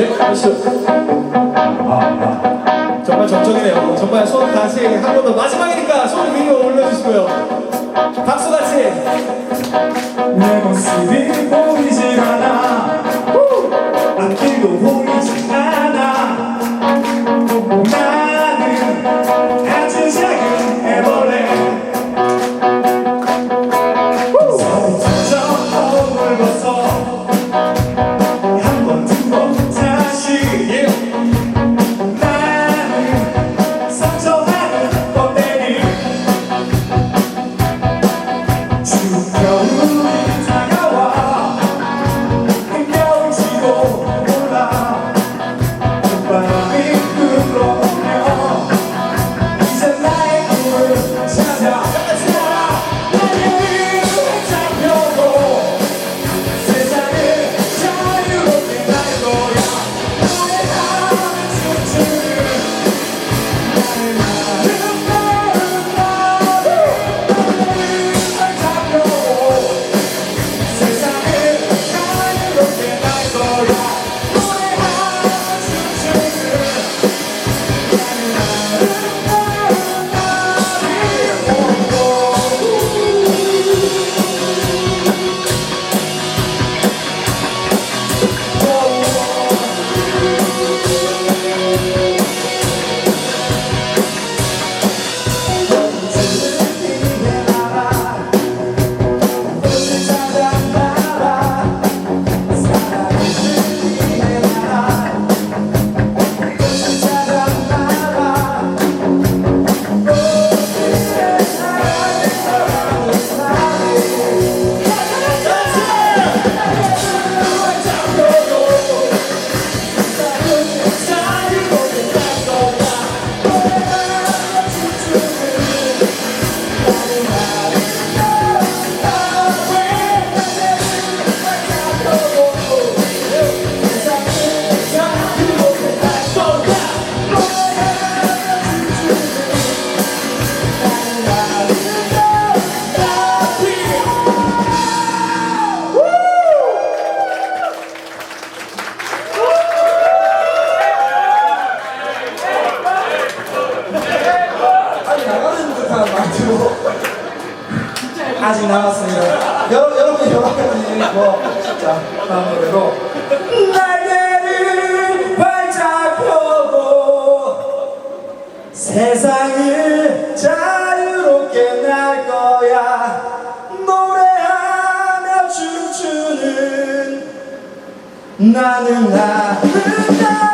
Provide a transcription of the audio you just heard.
예, 가시죠. 아, 정말 적적이네요. 정말 손 다시 한 번 더 마지막이니까 손 위로 올려주시고요. 박수 같이. 내 모습이 보이질 않아 앞길도 보이지 않아 아직 남았습니다. 여러분 여러분 여러분이 뭐자 다음 노래로 날개를 활짝 펴고 세상을 자유롭게 날 거야 노래하며 춤추는 나는 아름다운